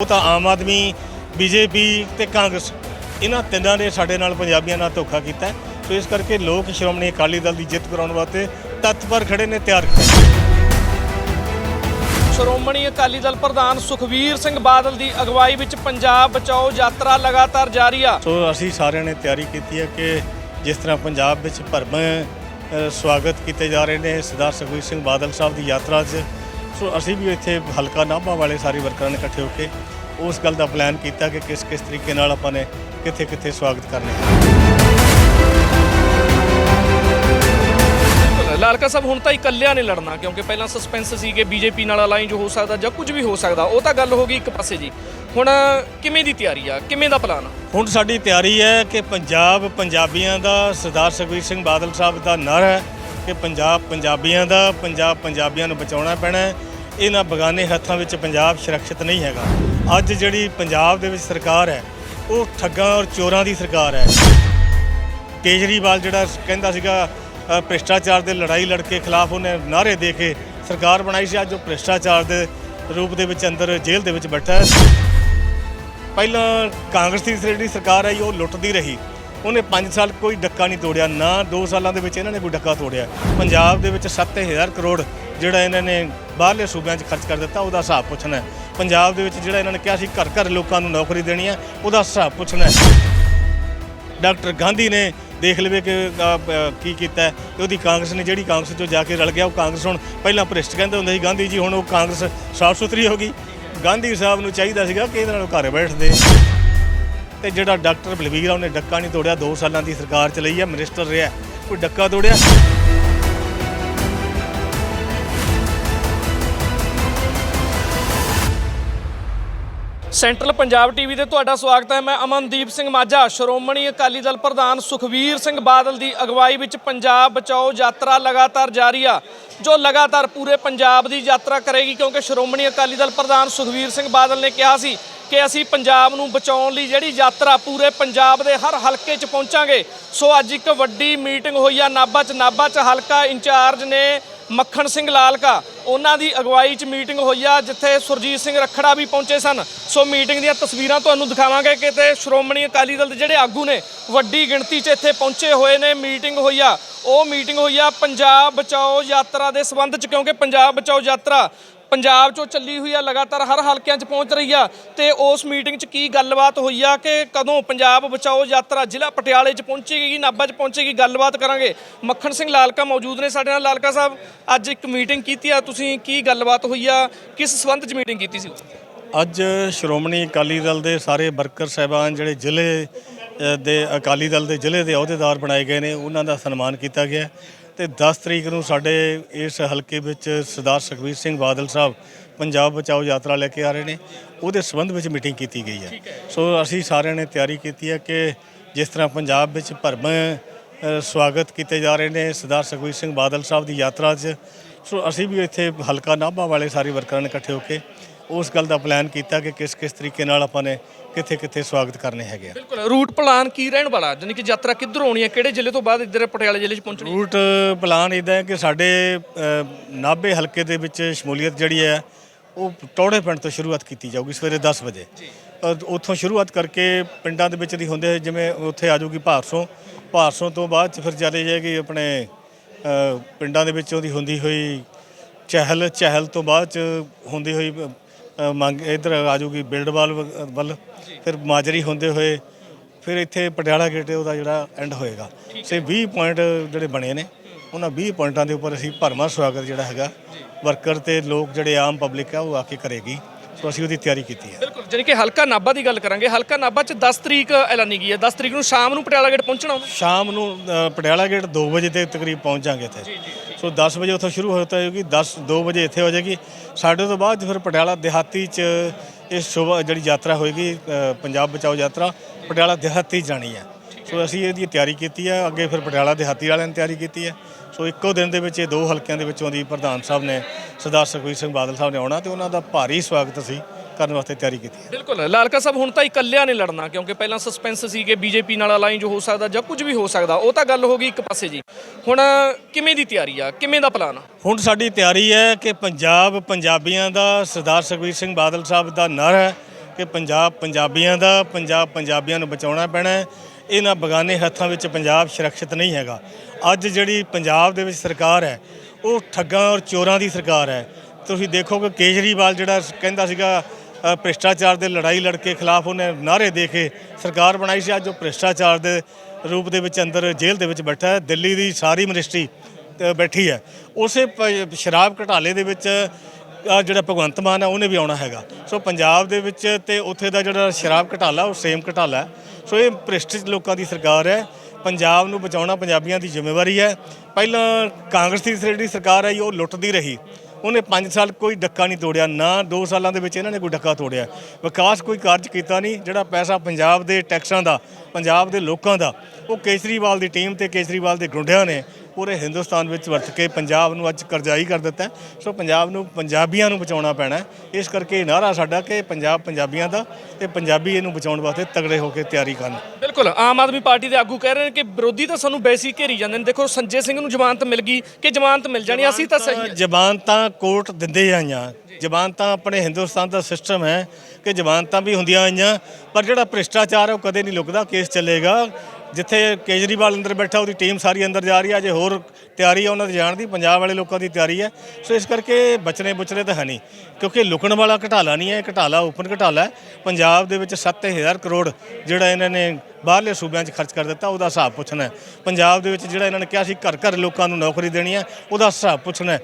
ਉਹ ਤਾਂ ਆਮ ਆਦਮੀ ਬੀਜੇਪੀ ਤੇ ਕਾਂਗਰਸ ਇਹਨਾਂ ਤਿੰਨਾਂ ਨੇ ਸਾਡੇ ਨਾਲ ਪੰਜਾਬੀਆਂ ਨਾਲ ਧੋਖਾ ਕੀਤਾ। ਸੋ ਇਸ ਕਰਕੇ ਲੋਕ ਸ਼੍ਰੋਮਣੀ ਅਕਾਲੀ ਦਲ ਦੀ ਜਿੱਤ ਕਰਾਉਣ ਵਾਸਤੇ ਤਤਪਰ ਖੜੇ ਨੇ ਤਿਆਰ ਖੜੇ ਸ਼੍ਰੋਮਣੀ ਅਕਾਲੀ ਦਲ ਪ੍ਰਧਾਨ ਸੁਖਵੀਰ ਸਿੰਘ ਬਾਦਲ ਦੀ ਅਗਵਾਈ ਵਿੱਚ ਪੰਜਾਬ ਬਚਾਓ ਯਾਤਰਾ ਲਗਾਤਾਰ ਜਾਰੀ ਆ ਸੋ ਅਸੀਂ ਸਾਰਿਆਂ ਨੇ ਤਿਆਰੀ ਕੀਤੀ ਹੈ ਕਿ ਜਿਸ ਤਰ੍ਹਾਂ ਪੰਜਾਬ ਵਿੱਚ ਭਰਵਾਂ ਅ, ਸਵਾਗਤ ਕੀਤੇ ਜਾ ਰਹੇ ਨੇ ਸਰਦਾਰ ਸੁਖਬੀਰ ਸਿੰਘ ਬਾਦਲ ਸਾਹਿਬ ਦੀ ਯਾਤਰਾ 'ਚ ਸੋ ਅਸੀਂ ਵੀ ਇੱਥੇ ਹਲਕਾ ਨਾਭਾ ਵਾਲੇ ਸਾਰੇ ਵਰਕਰਾਂ ਨੇ ਇਕੱਠੇ ਹੋ ਕੇ ਉਸ ਗੱਲ ਦਾ ਪਲਾਨ ਕੀਤਾ ਕਿ ਕਿਸ ਕਿਸ ਤਰੀਕੇ ਨਾਲ ਆਪਾਂ ਨੇ ਕਿੱਥੇ ਕਿੱਥੇ ਸਵਾਗਤ ਕਰਨੇ ਹੈ। ਲਾਲਕਾ ਸਾਹਿਬ ਹੁਣ ਤਾਂ ਇਕੱਲਿਆਂ ਨੇ ਲੜਨਾ ਕਿਉਂਕਿ ਪਹਿਲਾਂ ਸਸਪੈਂਸ ਸੀ ਕਿ ਬੀਜੇਪੀ ਨਾਲ ਅਲਾਈਨ ਹੋ ਸਕਦਾ ਜਾਂ ਕੁਝ ਵੀ ਹੋ ਸਕਦਾ ਉਹ ਤਾਂ ਗੱਲ ਹੋ ਗਈ ਇੱਕ ਪਾਸੇ ਜੀ। ਹੁਣ ਕਿਵੇਂ ਦੀ ਤਿਆਰੀ ਆ? ਕਿਵੇਂ ਦਾ ਪਲਾਨ ਆ? ਹੁਣ ਸਾਡੀ ਤਿਆਰੀ ਹੈ ਕਿ ਪੰਜਾਬ ਪੰਜਾਬੀਆਂ ਦਾ ਸਰਦਾਰ ਸੁਖਬੀਰ ਸਿੰਘ ਬਾਦਲ ਸਾਹਿਬ ਦਾ ਨਾਰਾ ਹੈ ਕਿ ਪੰਜਾਬ ਪੰਜਾਬੀਆਂ ਦਾ ਪੰਜਾਬ ਪੰਜਾਬੀਆਂ ਨੂੰ ਬਚਾਉਣਾ ਪੈਣਾ ਹੈ ਇਹਨਾਂ ਬਗਾਨੇ ਹੱਥਾਂ ਵਿੱਚ ਪੰਜਾਬ ਸੁਰੱਖਿਅਤ ਨਹੀਂ ਹੈਗਾ। ਅੱਜ ਜਿਹੜੀ ਪੰਜਾਬ ਦੇ ਵਿੱਚ ਸਰਕਾਰ ਹੈ, ਉਹ ਠੱਗਾਂ ਔਰ ਚੋਰਾਂ ਦੀ ਸਰਕਾਰ ਹੈ। ਕੇਜਰੀਵਾਲ ਜਿਹੜਾ ਕਹਿੰਦਾ ਸੀਗਾ ਭ੍ਰਿਸ਼ਟਾਚਾਰ ਦੇ ਲੜਾਈ ਲੜ ਕੇ ਖਿਲਾਫ ਉਹਨੇ ਨਾਅਰੇ ਦੇ ਕੇ ਸਰਕਾਰ ਬਣਾਈ ਸੀ। ਅੱਜ ਉਹ ਭ੍ਰਿਸ਼ਟਾਚਾਰ ਦੇ ਰੂਪ ਦੇ ਵਿੱਚ ਅੰਦਰ ਜੇਲ੍ਹ ਦੇ ਵਿੱਚ ਬੈਠਾ ਹੈ। ਪਹਿਲਾਂ ਕਾਂਗਰਸ ਦੀ ਜਿਹੜੀ ਸਰਕਾਰ ਆਈ, ਉਹ ਲੁੱਟਦੀ ਰਹੀ। ਉਹਨੇ 5 ਸਾਲ ਕੋਈ ਡੱਕਾ ਨਹੀਂ ਤੋੜਿਆ, ਨਾ 2 ਸਾਲਾਂ ਦੇ ਵਿੱਚ ਇਹਨਾਂ ਨੇ ਕੋਈ ਡੱਕਾ ਤੋੜਿਆ। ਪੰਜਾਬ ਦੇ ਵਿੱਚ 7000 ਕਰੋੜ ਜਿਹੜਾ ਇਹਨਾਂ ਨੇ ਬਾਹਰਲੇ ਸੂਬਿਆਂ 'ਚ ਖਰਚ ਕਰ ਦਿੱਤਾ ਉਹਦਾ ਹਿਸਾਬ ਪੁੱਛਣਾ ਪੰਜਾਬ ਦੇ ਵਿੱਚ ਜਿਹੜਾ ਇਹਨਾਂ ਨੇ ਕਿਹਾ ਸੀ ਘਰ ਘਰ ਲੋਕਾਂ ਨੂੰ ਨੌਕਰੀ ਦੇਣੀ ਹੈ ਉਹਦਾ ਹਿਸਾਬ ਪੁੱਛਣਾ ਡਾਕਟਰ ਗਾਂਧੀ ਨੇ ਦੇਖ ਲਵੇ ਕਿ ਅ, ਕੀ ਕੀਤਾ ਹੈ। ਉਹਦੀ ਕਾਂਗਰਸ ਨੇ ਜਿਹੜੀ ਕਾਂਗਰਸ ਚੋਂ ਜਾ ਕੇ ਰਲ ਗਿਆ ਉਹ ਕਾਂਗਰਸ ਹੁਣ ਪਹਿਲਾਂ ਭ੍ਰਿਸ਼ਟ ਕਹਿੰਦੇ ਹੁੰਦੇ ਸੀ ਗਾਂਧੀ ਜੀ ਹੁਣ ਉਹ ਕਾਂਗਰਸ ਸਾਫ਼ ਸੁਥਰੀ ਹੋ ਗਈ। ਗਾਂਧੀ ਸਾਹਿਬ ਨੂੰ ਚਾਹੀਦਾ ਸੀਗਾ ਕਿ ਇਹਦੇ ਨਾਲ ਘਰ ਬੈਠਦੇ। ਤੇ ਜਿਹੜਾ ਡਾਕਟਰ ਬਲਵੀਰ ਆ ਉਹਨੇ ਡੱਕਾ ਨਹੀਂ ਤੋੜਿਆ 2 ਸਾਲਾਂ ਦੀ ਸਰਕਾਰ ਚਲਾਈ ਹੈ ਮਿਨਿਸਟਰ ਰਿਹਾ ਕੋਈ ਡੱਕਾ ਤੋੜਿਆ? ਸੈਂਟਰਲ ਪੰਜਾਬ ਟੀਵੀ ਤੇ ਤੁਹਾਡਾ ਸਵਾਗਤ ਹੈ। ਮੈਂ ਅਮਨਦੀਪ ਸਿੰਘ ਮਾਝਾ, ਸ਼੍ਰੋਮਣੀ ਅਕਾਲੀ ਦਲ ਪ੍ਰਧਾਨ ਸੁਖਵੀਰ ਸਿੰਘ ਬਾਦਲ ਦੀ ਅਗਵਾਈ ਵਿੱਚ ਪੰਜਾਬ ਬਚਾਓ ਯਾਤਰਾ ਲਗਾਤਾਰ ਜਾਰੀ ਆ, ਜੋ ਲਗਾਤਾਰ ਪੂਰੇ ਪੰਜਾਬ ਦੀ ਯਾਤਰਾ ਕਰੇਗੀ, ਕਿਉਂਕਿ ਸ਼੍ਰੋਮਣੀ ਅਕਾਲੀ ਦਲ ਪ੍ਰਧਾਨ ਸੁਖਵੀਰ ਸਿੰਘ ਬਾਦਲ ਨੇ ਕਿਹਾ ਸੀ ਕਿ ਅਸੀਂ ਪੰਜਾਬ ਨੂੰ ਬਚਾਉਣ ਲਈ ਜਿਹੜੀ ਯਾਤਰਾ ਪੂਰੇ ਪੰਜਾਬ ਦੇ ਹਰ ਹਲਕੇ 'ਚ ਪਹੁੰਚਾਂਗੇ। ਸੋ ਅੱਜ ਇੱਕ ਵੱਡੀ ਮੀਟਿੰਗ ਹੋਈ ਆ, ਨਾਭਾ 'ਚ ਨਾਭਾ 'ਚ ਹਲਕਾ ਇੰਚਾਰਜ ਨੇ ਮੱਖਣ ਸਿੰਘ ਲਾਲਕਾ, ਉਹਨਾਂ ਦੀ ਅਗਵਾਈ 'ਚ ਮੀਟਿੰਗ ਹੋਈ ਆ, ਜਿੱਥੇ ਸੁਰਜੀਤ ਸਿੰਘ ਰੱਖੜਾ ਵੀ ਪਹੁੰਚੇ ਸਨ। ਸੋ ਮੀਟਿੰਗ ਦੀਆਂ ਤਸਵੀਰਾਂ ਤੁਹਾਨੂੰ ਦਿਖਾਵਾਂਗੇ ਕਿਤੇ ਸ਼੍ਰੋਮਣੀ ਅਕਾਲੀ ਦਲ ਦੇ ਜਿਹੜੇ ਆਗੂ ਨੇ, ਵੱਡੀ ਗਿਣਤੀ 'ਚ ਇੱਥੇ ਪਹੁੰਚੇ ਹੋਏ ਨੇ, ਮੀਟਿੰਗ ਹੋਈ ਆ। ਉਹ ਮੀਟਿੰਗ ਹੋਈ ਆ ਪੰਜਾਬ ਬਚਾਓ ਯਾਤਰਾ ਦੇ ਸੰਬੰਧ 'ਚ, ਕਿਉਂਕਿ ਪੰਜਾਬ ਬਚਾਓ ਯਾਤਰਾ ਪੰਜਾਬ 'ਚੋਂ ਚੱਲੀ ਹੋਈ ਆ, ਲਗਾਤਾਰ ਹਰ ਹਲਕਿਆਂ 'ਚ ਪਹੁੰਚ ਰਹੀ ਆ। ਤੇ ਉਸ ਮੀਟਿੰਗ 'ਚ ਕੀ ਗੱਲਬਾਤ ਹੋਈ ਆ ਕਿ ਕਦੋਂ ਪੰਜਾਬ ਬਚਾਓ ਯਾਤਰਾ ਜ਼ਿਲ੍ਹਾ ਪਟਿਆਲੇ 'ਚ ਪਹੁੰਚੇਗੀ, ਨਾਭਾ 'ਚ ਪਹੁੰਚੇਗੀ? ਗੱਲਬਾਤ ਕਰਾਂਗੇ। ਮੱਖਣ ਸਿੰਘ ਲਾਲਕਾ ਮੌਜੂਦ ਨੇ ਸਾਡੇ ਨਾਲ। ਲਾਲਕਾ ਸਾਹਿਬ, ਅੱਜ ਇੱਕ ਮੀਟਿੰਗ ਕੀਤੀ ਆ। ਤੁਸੀਂ ਕੀ ਗੱਲਬਾਤ ਹੋਈ ਆ? ਕਿਸ ਸੰਬੰਧ 'ਚ ਮੀਟਿੰਗ ਕੀਤੀ ਸੀ? ਅੱਜ ਸ਼੍ਰੋਮਣੀ ਅਕਾਲੀ ਦਲ ਦੇ ਸਾਰੇ ਵਰਕਰ ਸਹਿਬਾਨ ਜਿਹੜੇ ਜ਼ਿਲ੍ਹੇ ਦੇ ਅਕਾਲੀ ਦਲ ਦੇ ਜ਼ਿਲ੍ਹੇ ਦੇ ਅਹੁਦੇਦਾਰ ਬਣਾਏ ਗਏ ਨੇ, ਉਹਨਾਂ ਦਾ ਸਨਮਾਨ ਕੀਤਾ ਗਿਆ। ਤੇ 10 ਤਰੀਕ ਨੂੰ ਸਾਡੇ ਇਸ ਹਲਕੇ ਵਿੱਚ ਸਰਦਾਰ ਸੁਖਬੀਰ ਸਿੰਘ ਬਾਦਲ ਸਾਹਿਬ ਪੰਜਾਬ ਬਚਾਓ ਯਾਤਰਾ ਲੈ ਕੇ ਆ ਰਹੇ ਨੇ ਉਹਦੇ ਸੰਬੰਧ ਵਿੱਚ ਮੀਟਿੰਗ ਕੀਤੀ ਗਈ ਹੈ। ਸੋ ਅਸੀਂ ਸਾਰਿਆਂ ਨੇ ਤਿਆਰੀ ਕੀਤੀ ਹੈ ਕਿ ਜਿਸ ਤਰ੍ਹਾਂ ਪੰਜਾਬ ਵਿੱਚ ਭਰਵਾਂ ਅ, ਸਵਾਗਤ ਕੀਤੇ ਜਾ ਰਹੇ ਨੇ ਸਰਦਾਰ ਸੁਖਬੀਰ ਸਿੰਘ ਬਾਦਲ ਸਾਹਿਬ ਦੀ ਯਾਤਰਾ 'ਚ ਸੋ ਅਸੀਂ ਵੀ ਇੱਥੇ ਹਲਕਾ ਨਾਭਾ ਵਾਲੇ ਸਾਰੇ ਵਰਕਰਾਂ ਨੇ ਇਕੱਠੇ ਹੋ ਕੇ ਉਸ ਗੱਲ ਦਾ ਪਲਾਨ ਕੀਤਾ ਕਿ ਕਿਸ ਕਿਸ ਤਰੀਕੇ ਨਾਲ ਆਪਾਂ ਨੇ ਕਿੱਥੇ ਕਿੱਥੇ ਸਵਾਗਤ ਕਰਨੇ ਹੈਗੇ ਆ। ਬਿਲਕੁਲ ਰੂਟ ਪਲਾਨ ਕੀ ਰਹਿਣ ਵਾਲਾ? ਜਾਨੀ ਕਿ ਯਾਤਰਾ ਕਿੱਧਰ ਹੋਣੀ ਹੈ? ਕਿਹੜੇ ਜ਼ਿਲ੍ਹੇ ਤੋਂ ਬਾਅਦ ਇੱਧਰ ਪਟਿਆਲੇ ਜ਼ਿਲ੍ਹੇ 'ਚ ਪਹੁੰਚਣੀ? ਰੂਟ ਪਲਾਨ ਇਦਾਂ ਹੈ ਕਿ ਸਾਡੇ ਨਾਭੇ ਹਲਕੇ ਦੇ ਵਿੱਚ ਸ਼ਮੂਲੀਅਤ ਜਿਹੜੀ ਹੈ ਉਹ ਟੌੜੇ ਪਿੰਡ ਤੋਂ ਸ਼ੁਰੂਆਤ ਕੀਤੀ ਜਾਊਗੀ ਸਵੇਰੇ 10 ਵਜੇ। ਉੱਥੋਂ ਸ਼ੁਰੂਆਤ ਕਰਕੇ ਪਿੰਡਾਂ ਦੇ ਵਿੱਚ ਦੀ ਹੁੰਦੇ ਜਿਵੇਂ ਉੱਥੇ ਆ ਜਾਊਗੀ ਭਾਰਸੋਂ। ਭਾਰਸੋਂ ਤੋਂ ਬਾਅਦ ਚ ਫਿਰ ਚਲੇ ਜਾਏਗੀ ਆਪਣੇ ਪਿੰਡਾਂ ਦੇ ਵਿੱਚੋਂ ਦੀ ਹੁੰਦੀ ਹੋਈ ਚਹਿਲ ਚਹਿਲ ਤੋਂ ਬਾਅਦ ਚ ਹੁੰਦੀ ਹੋਈ ਅ, ਮੰਗ ਇਧਰ ਆ ਜਾਊਗੀ ਬਿਲਡਵਾਲ ਵ- ਵੱਲ। ਫਿਰ ਮਾਜਰੀ ਹੁੰਦੇ ਹੋਏ ਫਿਰ ਇੱਥੇ ਪਟਿਆਲਾ ਗੇਟ ਉਹਦਾ ਜਿਹੜਾ ਐਂਡ ਹੋਏਗਾ। ਸੇ 20 ਪੁਆਇੰਟ ਜਿਹੜੇ ਬਣੇ ਨੇ ਉਹਨਾਂ 20 ਪੁਆਇੰਟਾਂ ਦੇ ਉੱਪਰ ਅਸੀਂ ਭਰਵਾਂ ਸਵਾਗਤ ਜਿਹੜਾ ਹੈਗਾ। ਵਰਕਰ ਤੇ ਲੋਕ ਜਿਹੜੇ ਆਮ ਪਬਲਿਕ ਆ ਉਹ ਆ ਕੇ ਕਰੇਗੀ। ਸੋ ਅਸੀਂ ਉਹਦੀ ਤਿਆਰੀ ਕੀਤੀ ਹੈ। ਬਿਲਕੁਲ ਜਾਨੀ ਕਿ ਹਲਕਾ ਨਾਭਾ ਦੀ ਗੱਲ ਕਰਾਂਗੇ। ਹਲਕਾ ਨਾਭਾ 'ਚ 10 ਤਰੀਕ ਐਲਾਨੀ ਗਈ ਹੈ। 10 ਤਰੀਕ ਨੂੰ ਸ਼ਾਮ ਨੂੰ ਪਟਿਆਲਾ ਗੇਟ ਪਹੁੰਚਣਾ ਹੁੰਦਾ ਸ਼ਾਮ ਨੂੰ ਅ, ਪਟਿਆਲਾ ਗੇਟ 2 ਵਜੇ ਤੇ ਤਕਰੀਬ ਪਹੁੰਚ ਜਾਾਂਗੇ ਇੱਥੇ ਸੋ 10 ਵਜੇ ਉੱਥੋਂ ਸ਼ੁਰੂ ਹੋਤਾ ਹੋਏਗੀ 10 2 ਵਜੇ ਇੱਥੇ ਹੋ ਜਾਏਗੀ। ਸਾਡੇ ਤੋਂ ਬਾਅਦ ਫਿਰ ਪਟਿਆਲਾ ਦਿਹਾਤੀ ਚ ਇਹ ਸ਼ੋਭਾ ਜਿਹੜੀ ਯਾਤਰਾ ਹੋਏਗੀ ਅ, ਪੰਜਾਬ ਬਚਾਓ ਯਾਤਰਾ ਪਟਿਆਲਾ ਦਿਹਾਤੀ ਜਾਣੀ ਹੈ। ਸੋ ਅਸੀਂ ਇਹਦੀ ਤਿਆਰੀ ਕੀਤੀ ਹੈ ਅੱਗੇ ਫਿਰ ਪਟਿਆਲਾ ਦਿਹਾਤੀ ਵਾਲਿਆਂ ਨੇ ਤਿਆਰੀ ਕੀਤੀ ਹੈ ਸੋ ਇੱਕੋ ਦਿਨ ਦੇ ਵਿੱਚ ਇਹ ਦੋ ਹਲਕਿਆਂ ਦੇ ਵਿੱਚੋਂ ਦੀ ਪ੍ਰਧਾਨ ਸਾਹਿਬ ਨੇ ਸਰਦਾਰ ਸੁਖਬੀਰ ਸਿੰਘ ਬਾਦਲ ਸਾਹਿਬ ਨੇ ਆਉਣਾ ਤੇ ਉਹਨਾਂ ਦਾ ਭਾਰੀ ਸਵਾਗਤ ਅਸੀਂ ਕਰਨ ਵਾਸਤੇ ਤਿਆਰੀ ਕੀਤੀ ਹੈ ਬਿਲਕੁਲ ਲਾਲਕਾ ਸਾਹਿਬ ਹੁਣ ਤਾਂ ਇਕੱਲਿਆਂ ਨੇ ਲੜਨਾ ਕਿਉਂਕਿ ਪਹਿਲਾਂ ਸਸਪੈਂਸ ਸੀ ਕਿ ਬੀਜੇਪੀ ਨਾਲ ਅਲਾਈਨ ਹੋ ਸਕਦਾ ਜਾਂ ਕੁਝ ਵੀ ਹੋ ਸਕਦਾ ਉਹ ਤਾਂ ਗੱਲ ਹੋ ਗਈ ਇੱਕ ਪਾਸੇ ਜੀ। ਹੁਣ ਕਿਵੇਂ ਦੀ ਤਿਆਰੀ ਆ? ਕਿਵੇਂ ਦਾ ਪਲਾਨ ਆ? ਹੁਣ ਸਾਡੀ ਤਿਆਰੀ ਹੈ ਕਿ ਪੰਜਾਬ ਪੰਜਾਬੀਆਂ ਦਾ ਸਰਦਾਰ ਸੁਖਬੀਰ ਸਿੰਘ ਬਾਦਲ ਸਾਹਿਬ ਦਾ ਨਾਰਾ ਹੈ ਕਿ ਪੰਜਾਬ ਪੰਜਾਬੀਆਂ ਦਾ ਪੰਜਾਬ ਪੰਜਾਬੀਆਂ ਨੂੰ ਬਚਾਉਣਾ ਪੈਣਾ ਹੈ। ਇਹਨਾਂ ਬਗਾਨੇ ਹੱਥਾਂ ਵਿੱਚ ਪੰਜਾਬ ਸੁਰੱਖਿਅਤ ਨਹੀਂ ਹੈਗਾ। ਅੱਜ ਜਿਹੜੀ ਪੰਜਾਬ ਦੇ ਵਿੱਚ ਸਰਕਾਰ ਹੈ, ਉਹ ਠੱਗਾਂ ਔਰ ਚੋਰਾਂ ਦੀ ਸਰਕਾਰ ਹੈ। ਤੁਸੀਂ ਦੇਖੋ ਕਿ ਕੇਜਰੀਵਾਲ ਜਿਹੜਾ ਕਹਿੰਦਾ ਸੀਗਾ ਭ੍ਰਿਸ਼ਟਾਚਾਰ ਦੇ ਲੜਾਈ ਲੜ ਕੇ ਖਿਲਾਫ ਉਹਨੇ ਨਾਅਰੇ ਦੇ ਕੇ ਸਰਕਾਰ ਬਣਾਈ ਸੀ। ਅੱਜ ਉਹ ਭ੍ਰਿਸ਼ਟਾਚਾਰ ਦੇ ਰੂਪ ਦੇ ਵਿੱਚ ਅੰਦਰ ਜੇਲ੍ਹ ਦੇ ਵਿੱਚ ਬੈਠਾ ਹੈ। ਦਿੱਲੀ ਦੀ ਸਾਰੀ ਮਿਨਿਸਟਰੀ ਬੈਠੀ ਹੈ। ਉਸੇ ਪ- ਸ਼ਰਾਬ ਘਟਾਲੇ ਦੇ ਵਿੱਚ ਅ, ਜਿਹੜਾ ਭਗਵੰਤ ਮਾਨ ਹੈ ਉਹਨੇ ਵੀ ਆਉਣਾ ਹੈਗਾ। ਸੋ ਪੰਜਾਬ ਦੇ ਵਿੱਚ ਤੇ ਉੱਥੇ ਦਾ ਜਿਹੜਾ ਸ਼ਰਾਬ ਘਟਾਲਾ ਉਹ ਸੇਮ ਘਟਾਲਾ ਸੋ ਇਹ ਭ੍ਰਿਸ਼ਟ ਲੋਕਾਂ ਦੀ ਸਰਕਾਰ ਹੈ। ਪੰਜਾਬ ਨੂੰ ਬਚਾਉਣਾ ਪੰਜਾਬੀਆਂ ਦੀ ਜ਼ਿੰਮੇਵਾਰੀ ਹੈ। ਪਹਿਲਾਂ ਕਾਂਗਰਸ ਦੀ ਜਿਹੜੀ ਸਰਕਾਰ ਆਈ ਉਹ ਲੁੱਟਦੀ ਰਹੀ। ਉਹਨੇ 5 ਸਾਲ ਕੋਈ ਡੱਕਾ ਨਹੀਂ ਤੋੜਿਆ ਨਾ 2 ਸਾਲਾਂ ਦੇ ਵਿੱਚ ਇਹਨਾਂ ਨੇ ਕੋਈ ਡੱਕਾ ਤੋੜਿਆ। ਵਿਕਾਸ ਕੋਈ ਕਾਰਜ ਕੀਤਾ ਨਹੀਂ ਜਿਹੜਾ ਪੈਸਾ ਪੰਜਾਬ ਦੇ ਟੈਕਸਾਂ ਦਾ ਪੰਜਾਬ ਦੇ ਲੋਕਾਂ ਦਾ ਉਹ ਕੇਜਰੀਵਾਲ ਦੀ ਟੀਮ ਤੇ ਕੇਜਰੀਵਾਲ ਦੇ ਗੁੰਡਿਆਂ ਨੇ ਪੂਰੇ ਹਿੰਦੁਸਤਾਨ ਵਿੱਚ ਵਰਤ ਕੇ ਪੰਜਾਬ ਨੂੰ ਅੱਜ ਕਰਜ਼ਾਈ ਕਰ ਦਿੱਤਾ। ਸੋ ਪੰਜਾਬ ਨੂੰ ਪੰਜਾਬੀਆਂ ਨੂੰ ਬਚਾਉਣਾ ਪੈਣਾ। ਇਸ ਕਰਕੇ ਨਾਰਾ ਸਾਡਾ ਕਿ ਪੰਜਾਬ ਪੰਜਾਬੀਆਂ ਦਾ ਤੇ ਪੰਜਾਬੀ ਇਹਨੂੰ ਬਚਾਉਣ ਵਾਸਤੇ ਤਗੜੇ ਹੋ ਕੇ ਤਿਆਰੀ ਕਰਨ ਬਿਲਕੁਲ ਆਮ ਆਦਮੀ ਪਾਰਟੀ ਦੇ ਆਗੂ ਕਹਿ ਰਹੇ ਨੇ ਕਿ ਵਿਰੋਧੀ ਤਾਂ ਸਾਨੂੰ ਬੈਸੀ ਘੇਰੀ ਜਾਂਦੇ ਨੇ ਦੇਖੋ ਸੰਜੇ ਸਿੰਘ ਨੂੰ ਜ਼ਮਾਨਤ ਮਿਲ ਗਈ ਕਿ ਜ਼ਮਾਨਤ ਮਿਲ ਜਾਣੀ ਅਸੀਂ ਤਾਂ ਸਹੀ ਜ਼ਮਾਨਤਾਂ ਕੋਰਟ ਦਿੰਦੇ ਆਈਆਂ ਜ਼ਮਾਨਤਾਂ ਆਪਣੇ ਹਿੰਦੁਸਤਾਨ ਦਾ ਸਿਸਟਮ ਹੈ ਕਿ ਜ਼ਮਾਨਤਾਂ ਵੀ ਹੁੰਦੀਆਂ ਆਈਆਂ ਪਰ ਜਿਹੜਾ ਭ੍ਰਿਸ਼ਟਾਚਾਰ ਉਹ ਕਦੇ ਨਹੀਂ ਲੁਕਦਾ ਕੇਸ ਚੱਲੇਗਾ ਜਿੱਥੇ ਕੇਜਰੀਵਾਲ ਅੰਦਰ ਬੈਠਾ, ਉਹਦੀ ਟੀਮ ਸਾਰੀ ਅੰਦਰ ਜਾ ਰਹੀ ਹੈ। ਅਜੇ ਹੋਰ ਤਿਆਰੀ ਹੈ, ਉਹਨਾਂ ਦੀ ਜਾਣ ਦੀ, ਪੰਜਾਬ ਵਾਲੇ ਲੋਕਾਂ ਦੀ ਤਿਆਰੀ ਹੈ। ਸੋ ਇਸ ਕਰਕੇ ਬਚਨੇ ਬੁਚਨੇ ਤਾਂ ਹੈ ਨਹੀਂ। ਕਿਉਂਕਿ ਲੁਕਣ ਵਾਲਾ ਘਟਾਲਾ ਨਹੀਂ ਹੈ, ਇਹ ਘਟਾਲਾ ਓਪਨ ਘਟਾਲਾ ਹੈ। ਪੰਜਾਬ ਦੇ ਵਿੱਚ 7000 ਕਰੋੜ ਜਿਹੜਾ ਇਹਨਾਂ ਨੇ ਬਾਹਰਲੇ ਸੂਬਿਆਂ 'ਚ ਖਰਚ ਕਰ ਦਿੱਤਾ, ਉਹਦਾ ਹਿਸਾਬ ਪੁੱਛਣਾ ਹੈ। ਪੰਜਾਬ ਦੇ ਵਿੱਚ ਜਿਹੜਾ ਇਹਨਾਂ ਨੇ ਕਿਹਾ ਸੀ, ਘਰ ਘਰ ਲੋਕਾਂ ਨੂੰ ਨੌਕਰੀ ਦੇਣੀ ਹੈ, ਉਹਦਾ ਹਿਸਾਬ ਪੁੱਛਣਾ ਹੈ।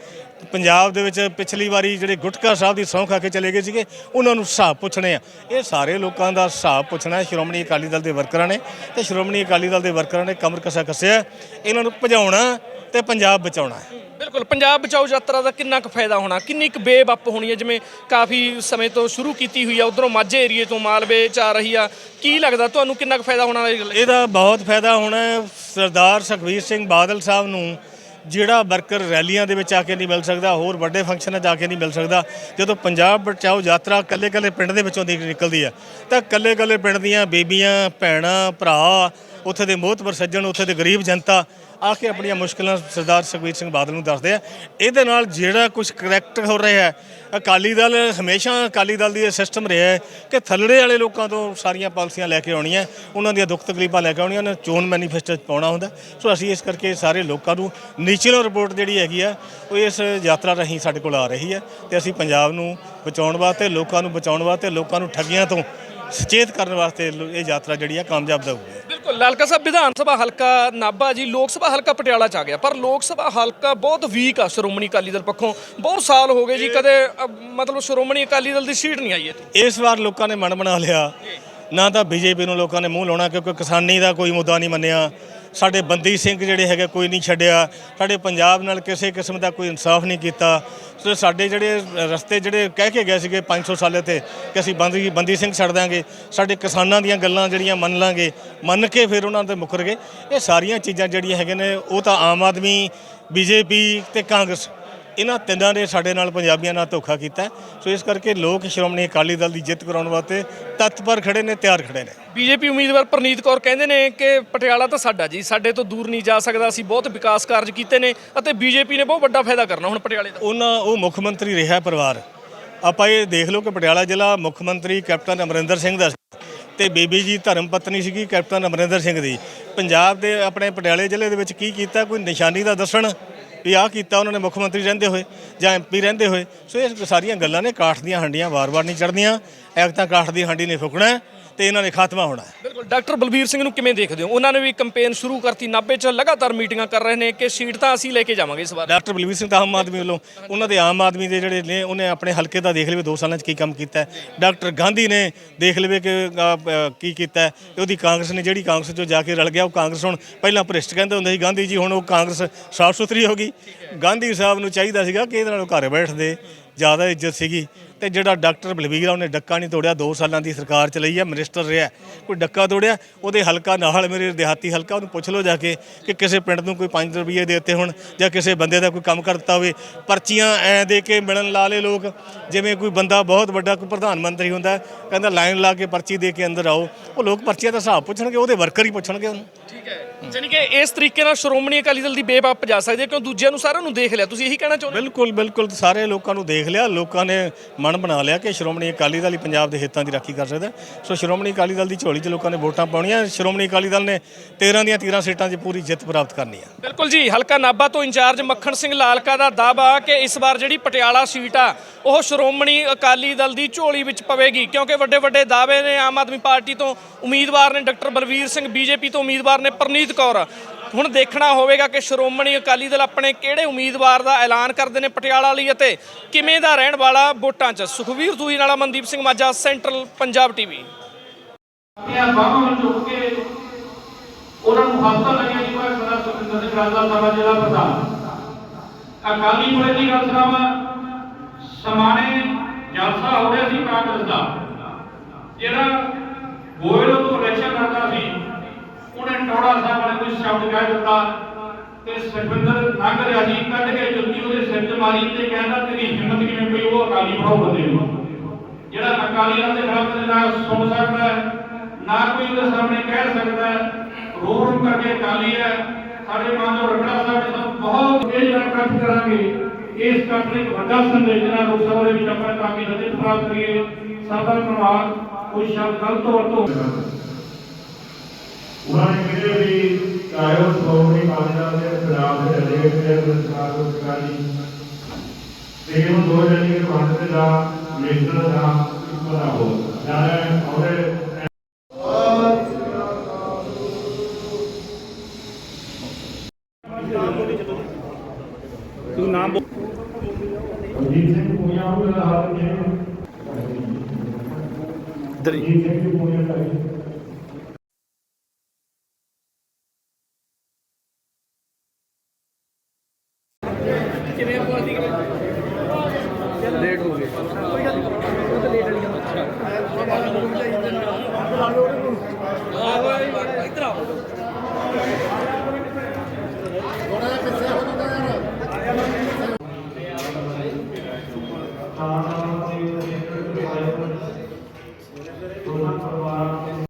ਪੰਜਾਬ ਦੇ ਵਿੱਚ ਪਿਛਲੀ ਵਾਰੀ ਜਿਹੜੇ ਗੁਟਕਾ ਸਾਹਿਬ ਦੀ ਸਹੁੰ ਖਾ ਕੇ ਚਲੇ ਗਏ ਸੀਗੇ, ਉਹਨਾਂ ਨੂੰ ਹਿਸਾਬ ਪੁੱਛਣੇ ਆ। ਇਹ ਸਾਰੇ ਲੋਕਾਂ ਦਾ ਹਿਸਾਬ ਪੁੱਛਣਾ ਹੈ, ਸ਼੍ਰੋਮਣੀ ਅਕਾਲੀ ਦਲ ਦੇ ਵਰਕਰਾਂ ਨੇ। ਤੇ ਸ਼੍ਰੋਮਣੀ ਅਕਾਲੀ ਦਲ ਦੇ ਵਰਕਰਾਂ ਨੇ ਕਮਰ ਕਸਾ ਕੱਸਿਆ ਇਹਨਾਂ ਨੂੰ ਭਜਾਉਣਾ ਤੇ ਪੰਜਾਬ ਬਚਾਉਣਾ ਹੈ। ਬਿਲਕੁਲ ਪੰਜਾਬ ਬਚਾਓ ਯਾਤਰਾ ਦਾ ਕਿੰਨਾ ਕੁ ਫਾਇਦਾ ਹੋਣਾ? ਕਿੰਨੀ ਕੁ ਬੇਵੱਪ ਹੋਣੀ ਹੈ? ਜਿਵੇਂ ਕਾਫੀ ਸਮੇਂ ਤੋਂ ਸ਼ੁਰੂ ਕੀਤੀ ਹੋਈ ਆ ਉਧਰੋਂ ਮਾਝੇ ਏਰੀਏ ਤੋਂ ਮਾਲਵੇ ਚ ਆ ਰਹੀ ਆ। ਕੀ ਲੱਗਦਾ ਤੁਹਾਨੂੰ ਕਿੰਨਾ ਕੁ ਫਾਇਦਾ ਹੋਣਾ ਇਹ ਗੱਲ? ਇਹਦਾ ਬਹੁਤ ਫਾਇਦਾ ਹੋਣਾ ਹੈ। ਸਰਦਾਰ ਸੁਖਬੀਰ ਸਿੰਘ ਬਾਦਲ ਸਾਹਿਬ ਨੂੰ ਜਿਹੜਾ ਵਰਕਰ ਰੈਲੀਆਂ ਦੇ ਵਿੱਚ ਆ ਕੇ ਨਹੀਂ ਮਿਲ ਸਕਦਾ ਹੋਰ ਵੱਡੇ ਫੰਕਸ਼ਨਾਂ 'ਚ ਆ ਕੇ ਨਹੀਂ ਮਿਲ ਸਕਦਾ ਜਦੋਂ ਪੰਜਾਬ ਬਚਾਓ ਯਾਤਰਾ ਕੱਲੇ ਕੱਲੇ ਪਿੰਡ ਦੇ ਵਿੱਚੋਂ ਦੀ ਨਿਕਲਦੀ ਹੈ ਤਾਂ ਕੱਲੇ ਕੱਲੇ ਪਿੰਡ ਦੀਆਂ ਬੀਬੀਆਂ ਭੈਣਾਂ ਭਰਾ ਉੱਥੇ ਦੇ ਮੋਹਤਬਰ ਸੱਜਣ, ਉੱਥੇ ਦੇ ਗਰੀਬ ਜਨਤਾ ਆ ਕੇ ਆਪਣੀਆਂ ਮੁਸ਼ਕਲਾਂ ਸਰਦਾਰ ਸੁਖਬੀਰ ਸਿੰਘ ਬਾਦਲ ਨੂੰ ਦੱਸਦੇ ਆ। ਇਹਦੇ ਨਾਲ ਜਿਹੜਾ ਕੁਝ ਕਰੈਕਟਰ ਹੋ ਰਿਹਾ ਹੈ, ਅਕਾਲੀ ਦਲ ਹਮੇਸ਼ਾ ਅਕਾਲੀ ਦਲ ਦੀ ਇਹ ਸਿਸਟਮ ਰਿਹਾ ਹੈ ਕਿ ਥੱਲੜੇ ਵਾਲੇ ਲੋਕਾਂ ਤੋਂ ਸਾਰੀਆਂ ਪਾਲਿਸੀਆਂ ਲੈ ਕੇ ਆਉਣੀਆਂ, ਉਹਨਾਂ ਦੀਆਂ ਦੁੱਖ ਤਕਲੀਫਾਂ ਲੈ ਕੇ ਆਉਣੀਆਂ, ਉਹਨਾਂ ਨੂੰ ਚੋਣ ਮੈਨੀਫੈਸਟੋ 'ਚ ਪਾਉਣਾ ਹੁੰਦਾ। ਸੋ ਅਸੀਂ ਇਸ ਕਰਕੇ ਸਾਰੇ ਲੋਕਾਂ ਨੂੰ ਨੀਚੇ ਰਿਪੋਰਟ ਜਿਹੜੀ ਹੈਗੀ ਆ, ਉਹ ਇਸ ਯਾਤਰਾ ਰਾਹੀਂ ਸਾਡੇ ਕੋਲ ਆ ਰਹੀ ਹੈ ਤੇ ਅਸੀਂ ਪੰਜਾਬ ਨੂੰ ਬਚਾਉਣ ਵਾਸਤੇ, ਲੋਕਾਂ ਨੂੰ ਬਚਾਉਣ ਵਾਸਤੇ, ਲੋਕਾਂ ਨੂੰ ਠੱਗੀਆਂ ਤੋਂ ਸੁਚੇਤ ਕਰਨ ਵਾਸਤੇ ਇਹ ਯਾਤਰਾ ਜਿਹੜੀ ਆ ਕਾਮਯਾਬ ਦਊਗੀ ਬਿਲਕੁਲ ਲਾਲਕਾ ਸਾਹਿਬ ਵਿਧਾਨ ਸਭਾ ਹਲਕਾ ਨਾਭਾ ਜੀ ਲੋਕ ਸਭਾ ਹਲਕਾ ਪਟਿਆਲਾ ਚ ਆ ਗਿਆ। ਪਰ ਲੋਕ ਸਭਾ ਹਲਕਾ ਬਹੁਤ ਵੀਕ ਆ ਸ਼੍ਰੋਮਣੀ ਅਕਾਲੀ ਦਲ ਪੱਖੋਂ। ਬਹੁਤ ਸਾਲ ਹੋ ਗਏ ਜੀ ਕਦੇ ਅ, ਮਤਲਬ ਸ਼੍ਰੋਮਣੀ ਅਕਾਲੀ ਦਲ ਦੀ ਸੀਟ ਨਹੀਂ ਆਈ ਇੱਥੇ। ਇਸ ਵਾਰ ਲੋਕਾਂ ਨੇ ਮਨ ਬਣਾ ਲਿਆ ਨਾ ਤਾਂ ਬੀਜੇਪੀ ਨੂੰ ਲੋਕਾਂ ਨੇ ਮੂੰਹ ਲਾਉਣਾ ਕਿਉਂਕਿ ਕਿਸਾਨੀ ਦਾ ਕੋਈ ਮੁੱਦਾ ਨਹੀਂ ਮੰਨਿਆ। ਸਾਡੇ ਬੰਦੀ ਸਿੰਘ ਜਿਹੜੇ ਹੈਗੇ ਕੋਈ ਨਹੀਂ ਛੱਡਿਆ। ਸਾਡੇ ਪੰਜਾਬ ਨਾਲ ਕਿਸੇ ਕਿਸਮ ਦਾ ਕੋਈ ਇਨਸਾਫ ਨਹੀਂ ਕੀਤਾ। ਸੋ ਸਾਡੇ ਜਿਹੜੇ ਰਸਤੇ ਜਿਹੜੇ ਕਹਿ ਕੇ ਗਏ ਸੀਗੇ 500 ਸਾਲੇ ਤੇ ਕਿ ਅਸੀਂ ਬੰਦੀ ਬੰਦੀ ਸਿੰਘ ਛੱਡ ਦਾਂਗੇ ਸਾਡੇ ਕਿਸਾਨਾਂ ਦੀਆਂ ਗੱਲਾਂ ਜਿਹੜੀਆਂ ਮੰਨ ਲਾਂਗੇ, ਮੰਨ ਕੇ ਫਿਰ ਉਹਨਾਂ ਦੇ ਮੁਕਰ ਗਏ। ਇਹ ਸਾਰੀਆਂ ਚੀਜ਼ਾਂ ਜਿਹੜੀਆਂ ਹੈਗੇ ਨੇ, ਉਹ ਤਾਂ ਆਮ ਆਦਮੀ, ਬੀਜੇਪੀ ਤੇ ਕਾਂਗਰਸ ਇਹਨਾਂ ਤਿੰਨਾਂ ਨੇ ਸਾਡੇ ਨਾਲ ਪੰਜਾਬੀਆਂ ਨਾਲ ਧੋਖਾ ਕੀਤਾ। ਸੋ ਇਸ ਕਰਕੇ ਲੋਕ ਸ਼੍ਰੋਮਣੀ ਅਕਾਲੀ ਦਲ ਦੀ ਜਿੱਤ ਕਰਾਉਣ ਵਾਸਤੇ ਤਤਪਰ ਖੜੇ ਨੇ ਤਿਆਰ ਖੜੇ ਨੇ। ਬੀਜੇਪੀ ਉਮੀਦਵਾਰ ਪ੍ਰਨੀਤ ਕੌਰ ਕਹਿੰਦੇ ਨੇ ਕਿ ਪਟਿਆਲਾ ਤਾਂ ਸਾਡਾ ਜੀ ਸਾਡੇ ਤੋਂ ਦੂਰ ਨਹੀਂ ਜਾ ਸਕਦਾ ਅਸੀਂ ਬਹੁਤ ਵਿਕਾਸ ਕਾਰਜ ਕੀਤੇ ਨੇ ਅਤੇ ਬੀਜੇਪੀ ਨੇ ਬਹੁਤ ਵੱਡਾ ਫਾਇਦਾ ਕਰਨਾ ਹੁਣ ਪਟਿਆਲੇ ਦਾ। ਉਹਨਾਂ ਉਹ ਮੁੱਖ ਮੰਤਰੀ ਰਿਹਾ ਪਰਿਵਾਰ। ਆਪਾਂ ਇਹ ਦੇਖ ਲਓ ਕਿ ਪਟਿਆਲਾ ਜ਼ਿਲ੍ਹਾ ਮੁੱਖ ਮੰਤਰੀ ਕੈਪਟਨ ਅਮਰਿੰਦਰ ਸਿੰਘ ਦਾ ਤੇ ਬੀਬੀ ਜੀ ਧਰਮ ਪਤਨੀ ਸੀਗੀ ਕੈਪਟਨ ਅਮਰਿੰਦਰ ਸਿੰਘ ਦੀ। ਪੰਜਾਬ ਦੇ ਆਪਣੇ ਪਟਿਆਲੇ ਜ਼ਿਲ੍ਹੇ ਦੇ ਵਿੱਚ ਕੀ ਕੀਤਾ ਕੋਈ ਨਿਸ਼ਾਨੀ ਦਾ ਦੱਸਣ? ਵੀ ਆਹ ਕੀਤਾ, ਉਹਨਾਂ ਨੇ ਮੁੱਖ ਮੰਤਰੀ ਰਹਿੰਦੇ ਹੋਏ ਜਾਂ ਐਮਪੀ ਰਹਿੰਦੇ ਹੋਏ। ਸੋ ਇਹ ਸਾਰੀਆਂ ਗੱਲਾਂ ਨੇ, ਕਾਠ ਦੀਆਂ ਹੰਡੀਆਂ ਵਾਰ-ਵਾਰ ਨਹੀਂ ਚੜਦੀਆਂ ਐਕ ਤਾਂ ਕਾਠ ਦੀ ਹੰਡੀ ਨਹੀਂ ਫੁਕਣਾ ਤੇ ਇਹਨਾਂ ਨੇ ਖਾਤਮਾ ਹੋਣਾ ਹੈ। ਬਿਲਕੁਲ ਡਾਕਟਰ ਬਲਬੀਰ ਸਿੰਘ ਨੂੰ ਕਿਵੇਂ ਦੇਖਦੇ ਹੋ? ਉਹਨਾਂ ਨੇ ਵੀ ਕੈਂਪੇਨ ਸ਼ੁਰੂ ਕਰਤੀ ਨਾਭੇ 'ਚ ਲਗਾਤਾਰ ਮੀਟਿੰਗਾਂ ਕਰ ਰਹੇ ਨੇ ਕਿ ਸੀਟ ਤਾਂ ਅਸੀਂ ਲੈ ਕੇ ਜਾਵਾਂਗੇ ਇਸ ਵਾਰ? ਡਾਕਟਰ ਬਲਵੀਰ ਸਿੰਘ ਤਾਂ ਆਮ ਆਦਮੀ ਵੱਲੋਂ ਉਹਨਾਂ ਦੇ ਆਮ ਆਦਮੀ ਦੇ ਜਿਹੜੇ ਨੇ ਉਹਨੇ ਆਪਣੇ ਹਲਕੇ ਦਾ ਦੇਖ ਲਵੇ 2 ਸਾਲਾਂ 'ਚ ਕੀ ਕੰਮ ਕੀਤਾ ਹੈ। ਡਾਕਟਰ ਗਾਂਧੀ ਨੇ ਦੇਖ ਲਵੇ ਕਿ ਅ, ਅ, ਕੀ ਕੀਤਾ ਹੈ। ਤੇ ਉਹਦੀ ਕਾਂਗਰਸ ਨੇ ਜਿਹੜੀ ਕਾਂਗਰਸ 'ਚੋਂ ਜਾ ਕੇ ਰਲ ਗਿਆ ਉਹ ਕਾਂਗਰਸ ਹੁਣ ਪਹਿਲਾਂ ਭ੍ਰਿਸ਼ਟ ਕਹਿੰਦੇ ਹੁੰਦੇ ਸੀ ਗਾਂਧੀ ਜੀ ਹੁਣ ਉਹ ਕਾਂਗਰਸ ਸਾਫ਼ ਸੁਥਰੀ ਹੋ ਗਈ। ਗਾਂਧੀ ਸਾਹਿਬ ਨੂੰ ਚਾਹੀਦਾ ਸੀਗਾ ਕਿ ਇਹਦੇ ਨਾਲ ਘਰ ਬੈਠਦੇ ਜ਼ਿਆਦਾ ਇੱਜ਼ਤ ਸੀਗੀ। ਤੇ ਜਿਹੜਾ ਡਾਕਟਰ ਬਲਵੀਰ ਆ ਉਹਨੇ ਡੱਕਾ ਨਹੀਂ ਤੋੜਿਆ 2 ਸਾਲਾਂ ਦੀ ਸਰਕਾਰ ਚਲਾਈ ਆ ਮਿਨਿਸਟਰ ਰਿਹਾ। ਕੋਈ ਡੱਕਾ ਤੋੜਿਆ ਉਹਦੇ ਹਲਕਾ ਨਾਲ ਮੇਰੇ ਦਿਹਾਤੀ ਹਲਕਾ ਉਹਨੂੰ ਪੁੱਛ ਲਓ ਜਾ ਕੇ ਕਿ ਕਿਸੇ ਪਿੰਡ ਨੂੰ ਕੋਈ 5 ਰੁਪਏ ਦੇ ਦਿੱਤੇ ਹੁਣ ਜਾਂ ਕਿਸੇ ਬੰਦੇ ਦਾ ਕੋਈ ਕੰਮ ਕਰ ਦਿੱਤਾ ਹੋਵੇ। ਪਰਚੀਆਂ ਐ ਦੇ ਕੇ ਮਿਲਣ ਲਾ ਲੇ ਲੋਕ ਜਿਵੇਂ ਕੋਈ ਬੰਦਾ ਬਹੁਤ ਵੱਡਾ ਕੋਈ ਪ੍ਰਧਾਨ ਮੰਤਰੀ ਹੁੰਦਾ ਹੈ, ਕਹਿੰਦਾ ਲਾਈਨ ਲਾ ਕੇ ਪਰਚੀ ਦੇ ਕੇ ਅੰਦਰ ਆਓ ਉਹ ਲੋਕ ਪਰਚੀਆਂ ਦਾ ਹਿਸਾਬ ਪੁੱਛਣਗੇ ਉਹਦੇ ਵਰਕਰ ਹੀ ਪੁੱਛਣਗੇ ਉਹਨੂੰ। ਠੀਕ ਹੈ। ਜਾਨੀ ਕਿ ਇਸ ਤਰੀਕੇ ਨਾਲ ਸ਼੍ਰੋਮਣੀ ਅਕਾਲੀ ਦਲ ਦੀ ਬੇਵਾਪ ਜਾ ਸਕਦੀ ਹੈ ਕਿਉਂ ਦੂਜਿਆਂ ਨੂੰ ਸਾਰਿਆਂ ਨੂੰ ਦੇਖ ਲਿਆ? ਤੁਸੀਂ ਇਹੀ ਕਹਿਣਾ ਚਾਹੁੰਦੇ ਹੋ? ਬਿਲਕੁਲ ਬਿਲਕੁਲ ਸਾਰੇ ਲੋਕਾਂ ਨੂੰ ਦੇਖ ਲਿਆ। ਲੋਕਾਂ ਨੇ ਮਨ ਮਨ ਬਣਾ ਲਿਆ ਕਿ ਸ਼੍ਰੋਮਣੀ ਅਕਾਲੀ ਦਲ ਹੀ ਪੰਜਾਬ ਦੇ ਹਿੱਤਾਂ ਦੀ ਰਾਖੀ ਕਰ ਸਕਦਾ ਸੋ ਸ਼੍ਰੋਮਣੀ ਅਕਾਲੀ ਦਲ ਦੀ ਝੋਲੀ 'ਚ ਲੋਕਾਂ ਨੇ ਵੋਟਾਂ ਪਾਉਣੀਆਂ। ਸ਼੍ਰੋਮਣੀ ਅਕਾਲੀ ਦਲ ਨੇ 13 ਦੀਆਂ 13 ਸੀਟਾਂ 'ਚ ਪੂਰੀ ਜਿੱਤ ਪ੍ਰਾਪਤ ਕਰਨੀ ਹੈ ਬਿਲਕੁਲ ਜੀ, ਹਲਕਾ ਨਾਭਾ ਤੋਂ ਇੰਚਾਰਜ ਮੱਖਣ ਸਿੰਘ ਲਾਲਕਾ ਦਾ ਦਾਅਵਾ ਕਿ ਇਸ ਵਾਰ ਜਿਹੜੀ ਪਟਿਆਲਾ ਸੀਟ ਆ, ਉਹ ਸ਼੍ਰੋਮਣੀ ਅਕਾਲੀ ਦਲ ਦੀ ਝੋਲੀ ਵਿੱਚ ਪਵੇਗੀ। ਕਿਉਂਕਿ ਵੱਡੇ ਵੱਡੇ ਦਾਅਵੇ ਨੇ ਆਮ ਆਦਮੀ ਪਾਰਟੀ ਤੋਂ ਉਮੀਦਵਾਰ ਨੇ ਡਾਕਟਰ ਬਲਵੀਰ ਸਿੰਘ, ਬੀਜੇਪੀ ਤੋਂ ਉਮੀਦਵਾਰ ਨੇ ਪਰਨੀਤ ਕੌਰ। ਹੁਣ ਦੇਖਣਾ ਹੋਵੇਗਾ ਕਿ ਸ਼੍ਰੋਮਣੀ ਅਕਾਲੀ ਦਲ ਆਪਣੇ ਕਿਹੜੇ ਉਮੀਦਵਾਰ ਦਾ ਐਲਾਨ ਕਰਦੇ ਨੇ ਪਟਿਆਲਾ ਲਈ ਅਤੇ ਕਿਵੇਂ ਦਾ ਰਹਿਣ ਵਾਲਾ ਵੋਟਾਂ 'ਚ। ਸੁਖਵੀਰ ਦੂਈ ਨਾਲ ਮਨਦੀਪ ਸਿੰਘ ਮਾਝਾ, ਸੈਂਟਰਲ ਪੰਜਾਬ ਟੀਵੀ ਇਹ ਬਾਹਾਂ ਨੂੰ ਚੁੱਕ ਕੇ ਉਹਨਾਂ ਨੂੰ ਹੱਥਾਂ ਲੱਗਿਆ ਜੀ ਮੈਂ ਸਦਾ ਸੁਖਿੰਦਰ ਸਿੰਘ ਰਾਜਾ ਸਭਾ ਜ਼ਿਲ੍ਹਾ ਪ੍ਰਧਾਨ। ਅਕਾਲੀ ਕੋਲੇ ਦੀ ਗੱਲ ਸੁਣਾਵਾਂ, ਸਮਾਣੇ ਜਲਸਾ ਹੋ ਰਿਹਾ ਸੀ ਕਾਂਗਰਸ ਦਾ। ਜਿਹੜਾ ਗੋਇਲ ਤੋਂ ਇਲੈਕਸ਼ਨ ਲੜਦਾ ਸੀ ਉਹਨੇ ਟੌੜਾ ਸਾਹਿਬ ਵਾਲੇ ਕੋਈ ਸ਼ਬਦ ਕਹਿ ਦਿੱਤਾ ਤੇ ਸੁਖਿੰਦਰ ਲੰਘ ਰਿਹਾ ਜੀ ਕੱਢ ਕੇ ਜੁੱਤੀ ਉਹਦੇ ਸਿਰ 'ਚ ਮਾਰੀ ਤੇ ਕਹਿੰਦਾ, ਤੇਰੀ ਹਿੰਮਤ ਕਿਵੇਂ ਪਈ? ਉਹ ਅਕਾਲੀ ਬਣਾਓ ਬੰਦੇ ਨੂੰ। ਜਿਹੜਾ ਅਕਾਲੀ ਦਲ ਦੇ ਖਿਲਾਫ ਨਾ ਸੁਣ ਸਕਦਾ ਹੈ, ਨਾ ਕੋਈ ਉਹਦੇ ਸਾਹਮਣੇ ਕਹਿ ਸਕਦਾ ਹੈ। ਰੋਣ ਕਰਕੇ ਅਕਾਲੀ ਹੈ। ਸਾਡੇ ਮਾਨਯੋਗ ਰਖੜਾ ਸਾਹਿਬ ਜੀ ਤੋਂ ਬਹੁਤ ਤੇਜ਼ ਨਾਲ ਇਕੱਠ ਕਰਾਂਗੇ। ਇਸ ਇਕੱਠ ਨੂੰ ਇੱਕ ਵੱਡਾ ਸੰਦੇਸ਼ ਨਾਲ ਲੋਕ ਸਭਾ ਦੇ ਵਿੱਚ ਆਪਾਂ ਤਾਂ ਕਿ ਜਿੱਤ ਪ੍ਰਾਪਤ ਕਰੀਏ। ਸਾਡਾ ਧੰਨਵਾਦ ਕੋਈ ਸ਼ਬਦ ਗਲਤ ਵਰਤੋਂ ਉਹਨਾਂ ਨੇ ਕਿਤੇ ਵੀ ਚਾਹੇ ਉਹ ਅਕਾਲੀ ਦਲ ਦੇ ਪੰਜਾਬ ਦੇ ਗਏ ਤੇ ਨੂੰ ਸਰਕਾਰੀ ਤੇ ਉਹ ਦੋ ਜਣੇ ਦੇ ਵੰਡ ਤੇ ਦਾ ਮਿਸ਼ਰ ਦਾ ਦਾ ਹੋ ਜਾਣੇ ਉਹਦੇ ਤੂੰ ਨਾਮ ਅਜੀਤ ਸਿੰਘ ਪੁਨੀਆ ਉਹ ਹਾਲ ਅਜੀਤ ਸਿੰਘ ਪੁਨੀਆ ਦਾ ਕਿਵੇਂ ਬੋਲਦੀ ਲੇਟ ਹੋ ਗਏ। ਕੋਈ ਗੱਲ ਨਹੀਂ। ਉਹ ਤਾਂ ਲੇਟ ਵਾਲੀ ਅੱਛਾ ਇੱਧਰ ਆਓ